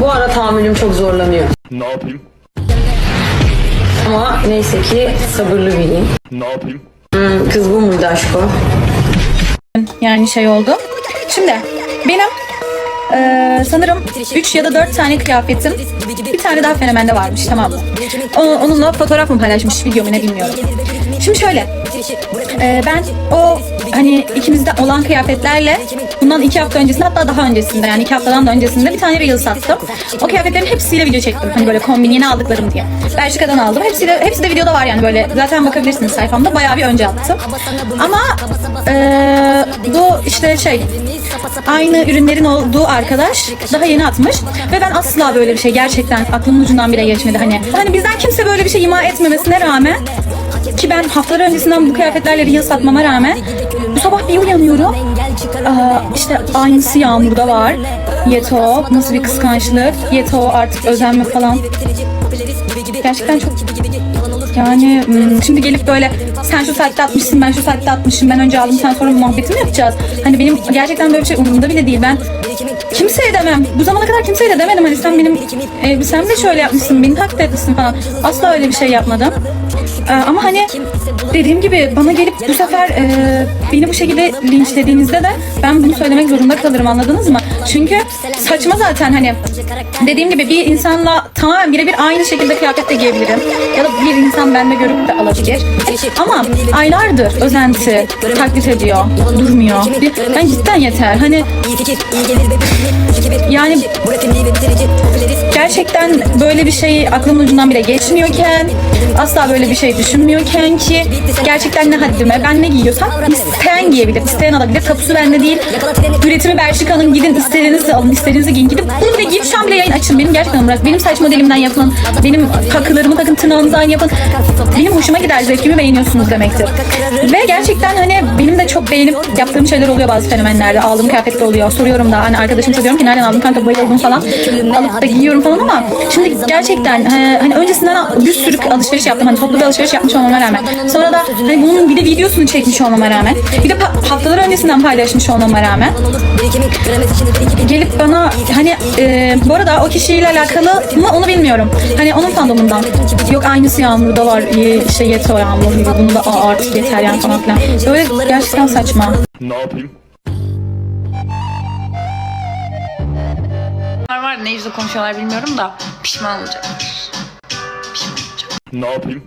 Bu ara tahammülüm çok zorlanıyor. Ne yapayım? Ama neyse ki sabırlı biriyim. Ne yapayım? Hmm, kız bu muydu aşko? Yani şey oldu. Şimdi benim eee, sanırım 3 ya da 4 tane kıyafetim bir tane daha fenomende varmış tamam mı? Onunla fotoğraf mı paylaşmış video mu ne bilmiyorum. Şimdi şöyle eee, ben o hani ikimizde olan kıyafetlerle bundan iki hafta öncesinde hatta daha öncesinde yani iki haftadan da öncesinde bir tane reel sattım. O kıyafetlerin hepsiyle video çektim. Hani böyle kombin yeni aldıklarım diye. Belçika'dan aldım. Hepsi de, hepsi de videoda var yani böyle. Zaten bakabilirsiniz sayfamda. Bayağı bir önce attım. Ama eee, bu işte şey aynı ürünlerin olduğu arkadaş daha yeni atmış ve ben asla böyle bir şey gerçekten aklımın ucundan bile geçmedi hani hani bizden kimse böyle bir şey ima etmemesine rağmen ki ben haftalar öncesinden bu kıyafetlerle reel satmama rağmen bu sabah bir uyanıyorum Aa, işte aynısı Yağmur'da var. Yeto nasıl bir kıskançlık? Yeto artık özenme falan. Gerçekten çok yani hmm, şimdi gelip böyle sen şu saatte atmışsın ben şu saatte atmışım ben önce aldım sen sonra muhabbeti mi yapacağız? Hani benim gerçekten böyle bir şey umurumda bile değil. Ben kimseye demem bu zamana kadar kimseye de demedim hani sen benim elbisemde şöyle yapmışsın beni taklit etmişsin falan asla öyle bir şey yapmadım Ee, ama hani dediğim gibi bana gelip bu sefer e, beni bu şekilde linçlediğinizde de ben bunu söylemek zorunda kalırım anladınız mı? Çünkü saçma zaten hani dediğim gibi bir insanla tamamen birebir aynı şekilde kıyafet de giyebilirim. Ya da bir insan bende görüp de alabilir. Ama aylardır özenti taklit ediyor, durmuyor. Ben cidden yeter. Hani They be yani gerçekten böyle bir şey aklımın ucundan bile geçmiyorken asla böyle bir şey düşünmüyorken ki gerçekten ne haddime? Ben ne giyiyorsam isteyen giyebilir isteyen alabilir. Tapusu bende değil. Üretimi Belçika'nın gidin istediğinizi alın istediğinizi giyin. Gidip bunu bile giyip şu an bile yayın açın. Benim gerçekten bırak benim saç modelimden yapın. Benim takılarımı takın tırnağınızdan yapın. Benim hoşuma gider zevkimi beğeniyorsunuz demektir. Ve gerçekten hani benim de çok beğenip yaptığım şeyler oluyor bazı fenomenlerde. Aldığım kıyafette oluyor. Soruyorum da hani arkadaşım soruyorum ki nereden aldın kanka bayıldım falan alıp da giyiyorum falan ama şimdi gerçekten e, hani öncesinden bir sürü alışveriş yaptım hani toplu bir alışveriş yapmış olmama rağmen sonra da hani bunun bir de videosunu çekmiş olmama rağmen bir de haftalar öncesinden paylaşmış olmama rağmen gelip bana hani e, bu arada o kişiyle alakalı mı onu bilmiyorum. Hani onun fandomundan. Yok aynısı Yağmur'da var. işte yeter Yağmur gibi. Bunu da artık yeter yani falan filan. Böyle gerçekten saçma. Ne yapayım? Var var ne yüzle konuşuyorlar bilmiyorum da pişman olacaklar. Pişman olacak. Ne yapayım?